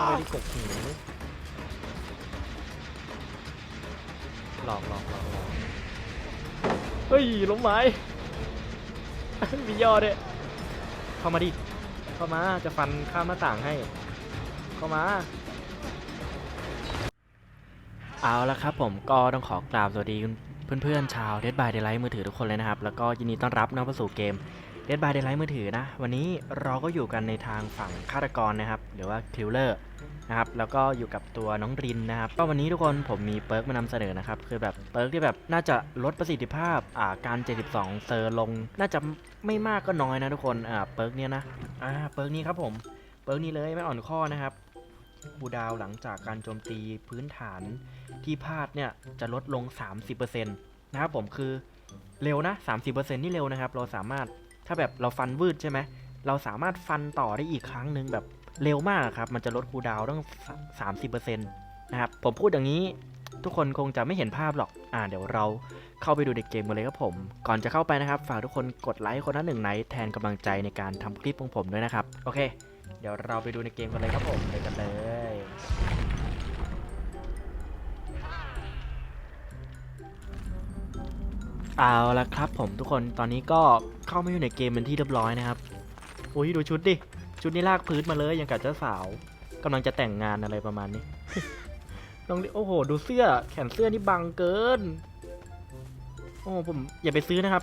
เข้าไปที่กกหูหลอกหลอกหลอกหลอกเฮ้ยล้มไม้ มีย่อด้วยเข้ามาดิ เข้ามา จะฟันข้ามหน้าต่างให้ เข้ามา เอาละครับผมก็ต้องขอกราบสวัสดีเพื่อนๆชาว Dead by Daylight มือถือทุกคนเลยนะครับ แล้วก็ยินดีต้อนรับน้องเข้าสู่เกม Dead by Daylight มือถือนะ วันนี้เราก็อยู่กันในทางฝั่งฆาตกรนะครับ หรือว่าคิลเลอร์นะครับ แล้วก็อยู่กับตัวน้องรินนะครับ ก็วันนี้ทุกคนผมมีเปิร์กมานำเสนอนะครับ คือแบบเปิร์กที่แบบน่าจะลดประสิทธิภาพอ่าการ 72 เซอร์ลง น่าจะไม่มากก็น้อยนะทุกคน อ่าเปิร์กเนี้ยนะ อ่าเปิร์กนี้ครับผม เปิร์กนี้เลยไม่อ่อนข้อนะครับบูดาวหลังจากการโจมตีพื้นฐานที่พลาดเนี่ยจะลดลง 30%นะครับผมคือเร็วนะ 30%นี่เร็วนะครับ เราสามารถ ถ้าแบบเราฟันวืดใช่ไหมเราสามารถฟันต่อได้อีกครั้งหนึ่งแบบเร็วมากครับ มันจะลดคูดาวตั้ง 30%นะครับ ผมพูดอย่างนี้ทุกคนคงจะไม่เห็นภาพหรอก อ่า เดี๋ยวเราเข้าไปดูในเกมกันเลยครับผม ก่อนจะเข้าไปนะครับ ฝากทุกคนกดไลค์คนละหนึ่งไลค์แทนกำลังใจในการทำคลิปของผมด้วยนะครับ โอเค เดี๋ยวเราไปดูในเกมกันเลยครับผมไปกันเลย เอาละครับผมทุกคนตอนนี้ก็เข้ามาอยู่ในเกมเป็นที่เรียบร้อยนะครับอุ้ยดูชุดดิ ชุดนี้ลากพื้นมาเลยย่างกับเจ้าสาวกำลังจะแต่งงานอะไรประมาณนี้ลองดิโอ้โห ดูเสื้อแขนเสื้อนี่บังเกิน โอ้ผมอย่าไปซื้อนะครับ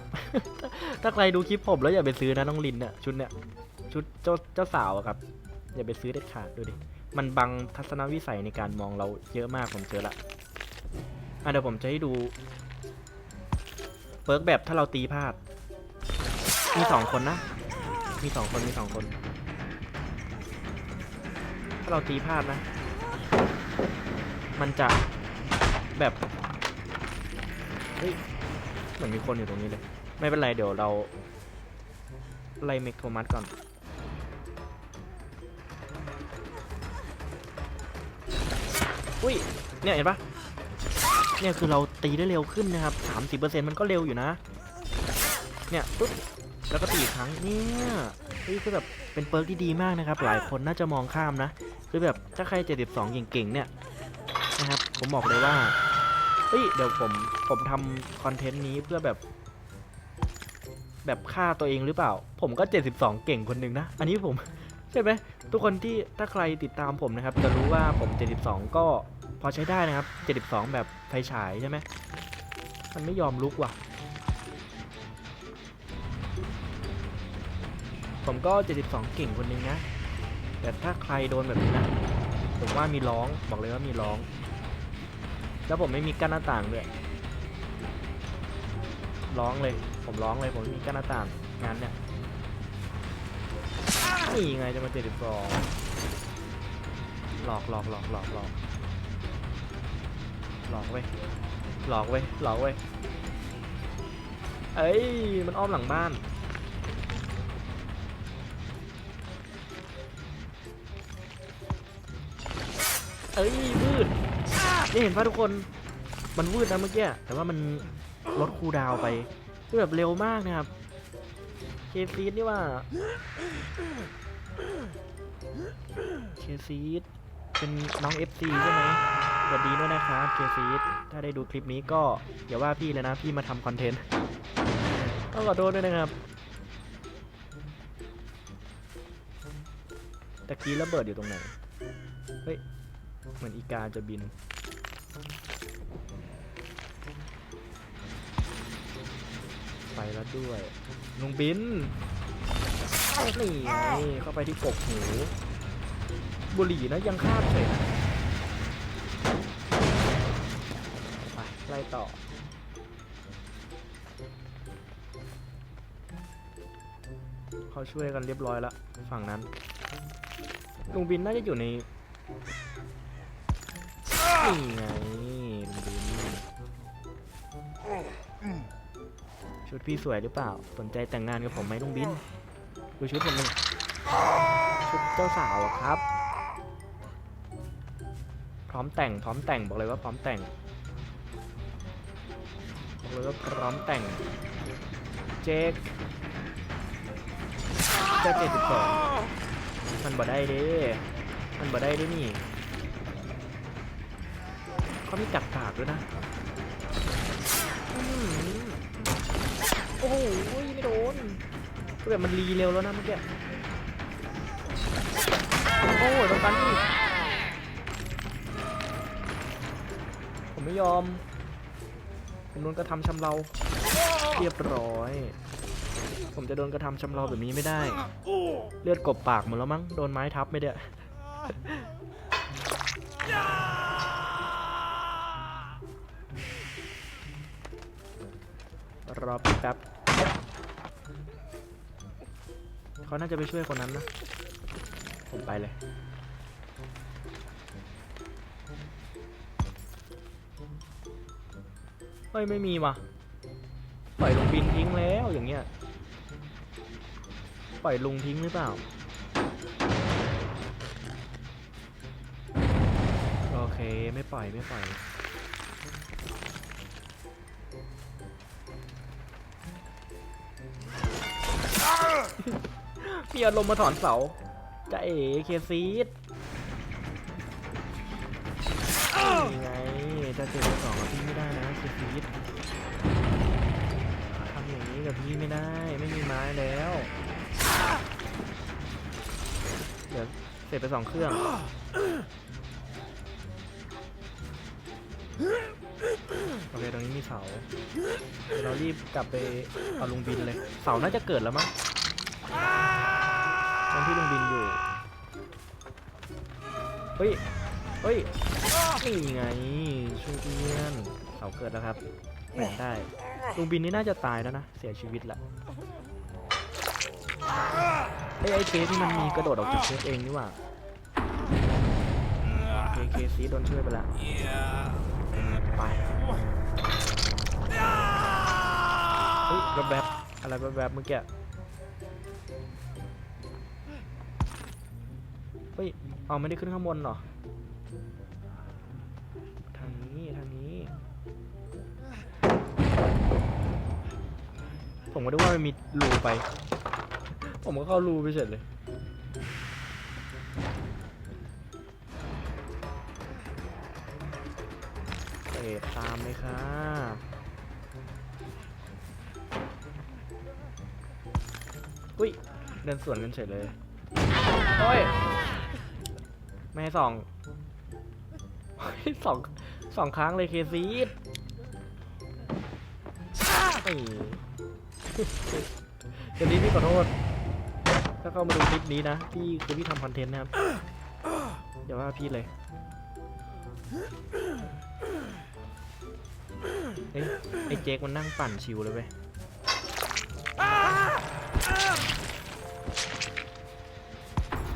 ถ้าใครดูคลิปผมแล้วอย่าไปซื้อนะน้องลินเนี่ยชุดเนี่ยชุดเจ้าเจ้าสาวอะครับ อย่าไปซื้อเด็ดขาดดูดิมันบังทัศนวิสัยในการมองเราเยอะมากผมเจอละอะเดี๋ยวผมจะให้ดู เปิร์กแบบถ้าเราตีพลาด มีสองคนนะ มีสองคนมีสองคน ถ้าเราตีพลาดนะ มันจะแบบ เฮ้ย เหมือนมีคนอยู่ตรงนี้เลย ไม่เป็นไรเดี๋ยวเรา ไล่เมกโทมัสก่อนอุ้ย เนี่ยเห็นปะ เนี่ยคือเราตีได้เร็วขึ้นนะครับ 30%มันก็เร็วอยู่นะ เนี่ยปุ๊บแล้วก็ตีอีกครั้งเนี่ยเฮ้ยคือแบบเป็นเปิร์กที่ดีมากนะครับ หลายคนน่าจะมองข้ามนะ คือแบบถ้าใคร 72 เก่งๆ เนี่ยนะครับ ผมบอกเลยว่าเฮ้ยเดี๋ยวผมผมทำคอนเทนต์นี้เพื่อแบบ แบบฆ่าตัวเองหรือเปล่า ผมก็ 72 เก่งคนหนึ่งนะ อันนี้ผม ใช่ไหมทุกคนที่ถ้าใครติดตามผมนะครับ จะรู้ว่าผม 72 ก็ พอใช้ได้นะครับ 72 แบบไฟฉายใช่ไหม มันไม่ยอมลุกว่ะ ผมก็ 72 เก่งคนหนึงนะ แต่ถ้าใครโดนแบบนี้นะ ผมว่ามีร้อง บอกเลยว่ามีร้อง แล้วผมไม่มีกั้นหน้าต่างด้วย ร้องเลย ผมร้องเลย ผมไม่มีกั้นหน้าต่างงานเนี่ยนี่ไงจะมา 72 หลอกหลอกหลอกหลอกหลอก หลอกเว้ยหลอกเว้ยหลอกเว้ยเอ้ยมันอ้อมหลังบ้านเอ้ย วืด นี่เห็นป่ะทุกคน มันวืดนะเมื่อกี้ แต่ว่ามันลดคูดาวไปคือแบบเร็วมากนะครับ เคซีดนี่ว่า เคซีดเป็นน้อง FC ใช่ไหม สวัสดีด้วยนะครับเคซีดถ้าได้ดูคลิปนี้ก็อย่าว่าพี่เลยนะพี่มาทำคอนเทนต์ต้องขอโทษด้วยนะครับตะกี้ระเบิดอยู่ตรงไหน เฮ้ย เหมือนอีกาจะบิน ไปแล้วด้วยลุงบินนี่เข้าไปที่กกหู บุหรี่นะยังคาบเฉย ไปไล่ต่อ เขาช่วยกันเรียบร้อยแล้วฝั่งนั้น ลุงบินน่าจะอยู่ในนี่ไงลุงบินชุดพี่สวยหรือเปล่า สนใจแต่งงานกับผมไหมลุงบิน ดูชุดผมหนึ่งชุดเจ้าสาวอะครับ พร้อมแต่ง พร้อมแต่ง บอกเลยว่าพร้อมแต่ง บอกเลยว่าพร้อมแต่งเจ๊กเจ๊เจ็ดสิบสองมันบ่ได้เด้มันบ่ได้ด้วยนี่เขามีกัดปากด้วยนะอื้อหือโอ้โหไม่โดนคือแบบมันรีเร็วแล้วนะเมื่อกี้โอ้ยต้องกันอีกผมไม่ยอมผม โดนกระทำชำเรา เรียบร้อย ผมจะโดนกระทำชำเราแบบนี้ไม่ได้ เลือดกบปากหมดแล้วมั้ง โดนไม้ทับไม่ได้รอแป๊บเขาน่าจะไปช่วยคนนั้นนะ ผมไปเลย เฮ้ยไม่มีว่ะปล่อยลุงบินทิ้งแล้วอย่างเงี้ยปล่อยลุงทิ้งหรือเปล่าโอเคไม่ปล่อยไม่ปล่อยมีอารมณ์มาถอนเสาจะเอ๋เคซีดนี่ไงจะเจอสองกับพี่ไม่ได้ นะเคซีดทำอย่างนี้กับพี่ไม่ได้ ไม่มีไม้แล้วเดี๋ยวเสร็จไปสองเครื่องโอเคตรงนี้มีเสาเดี๋ยวเรารีบกลับไปเอาลุงบินเลย เสาน่าจะเกิดแล้วมั้งตรงที่ลุงบินอยู่ เฮ้ย เฮ้ยนี่ไงช่วยเพื่อน เสาเกิดแล้วครับแหวนได้ลุงบินนี่น่าจะตายแล้วนะ เสียชีวิตละเฮ้ยไอ้เคสที่มันมีกระโดดออกจากเคสเองนี่หว่าโอเคเคสซีโดนช่วยไปแล้วไปเฮ้ยแบบแบบๆอะไรแบบแบบๆเมื่อกี้เฮ้ยเอาไม่ได้ขึ้นข้างบนเหรอ ผมก็ดูว่ามันมีรูไป ผมก็เข้ารูไปเฉยเลยเตะตามเลยค่ะอุ้ย เดินสวนกันเฉยเลย โอ้ย ไม่ให้สองสองสองครั้งเลยเคซีดไม่ เดี๋ยวนี้พี่ขอโทษ ถ้าเข้ามาดูคลิปนี้นะ พี่คือพี่ทำคอนเทนต์นะครับเดี๋ยวว่าพี่เลยเอ้ยไอ้เจคมันนั่งปั่นชิวเลยเว้ย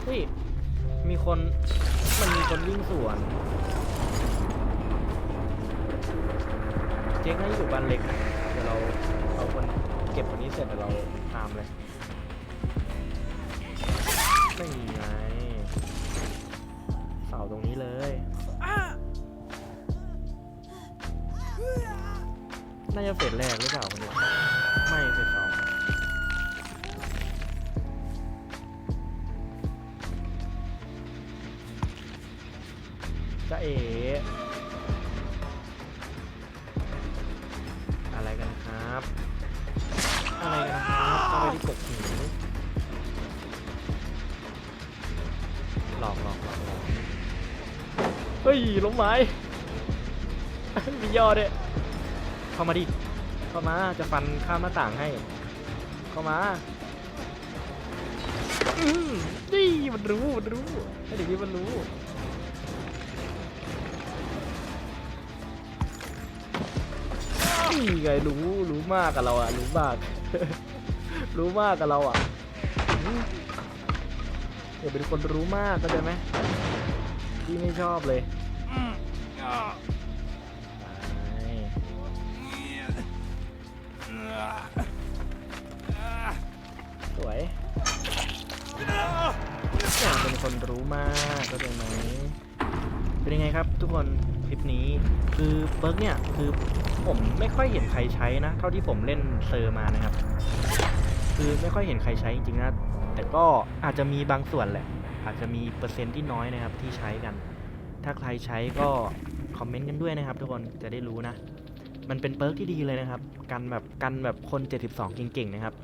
เฮ้ย มีคน มันมีคนวิ่งสวน เจ๊กน่าจะอยู่บ้านเล็กนะเดี๋ยวเราเอาคน เก็บคนนี้เสร็จเดี๋ยวเราตามเลยไม่มีไงเสาตรงนี้เลยน่าจะเฟสแรกหรือเปล่าคนนี้ไม่เฟสสองจะเอ๋ เฮ้ยล้มไม้ มียอดด้วยเข้ามาดิ เข้ามา จะฟันข้ามหน้าต่างให้ เข้ามาอืมนี่มันรู้ มันรู้ไอ้เด็กนี้มันรู้ นี่ไงรู้ รู้มากกับเราอะรู้มาก รู้มากกับเราอะอืมอย่าเป็นคนรู้มากเข้าใจไหม พี่ไม่ชอบเลยไปสวยอยากเป็นคนรู้มากเข้าใจไหมเป็นยังไงครับทุกคนคลิปนี้คือเบิร์กเนี่ยคือผมไม่ค่อยเห็นใครใช้นะ เท่าที่ผมเล่นเซอร์มานะครับ คือไม่ค่อยเห็นใครใช้จริงๆนะแต่ก็อาจจะมีบางส่วนแหละ อาจจะมีเปอร์เซ็นต์ที่น้อยนะครับที่ใช้กัน ถ้าใครใช้ก็คอมเมนต์กันด้วยนะครับ ทุกคนจะได้รู้นะ มันเป็นเปิร์กที่ดีเลยนะครับกันแบบกันแบบคน 72 เก่งๆนะครับ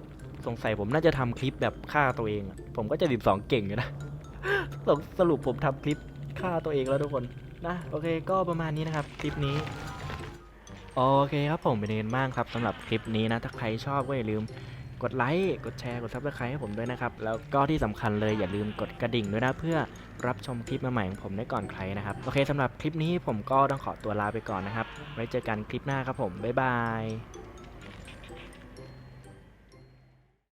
สงสัยผมน่าจะทำคลิปแบบฆ่าตัวเอง ผมก็ 72 เก่งอยู่นะสรุปสรุปผมทำคลิปฆ่าตัวเองแล้วทุกคนนะโอเคก็ประมาณนี้นะครับคลิปนี้โอเคครับผมเป็นยังไงบ้างครับสำหรับคลิปนี้นะถ้าใครชอบก็อย่าลืม กดไลค์กดแชร์กดซับสไครต์ให้ผมด้วยนะครับ แล้วก็ที่สำคัญเลยอย่าลืมกดกระดิ่งด้วยนะเพื่อรับชมคลิปใหม่ของผมได้ก่อนใครนะครับ โอเคสำหรับคลิปนี้ผมก็ต้องขอตัวลาไปก่อนนะครับ ไว้เจอกันคลิปหน้าครับผมบ๊ายบาย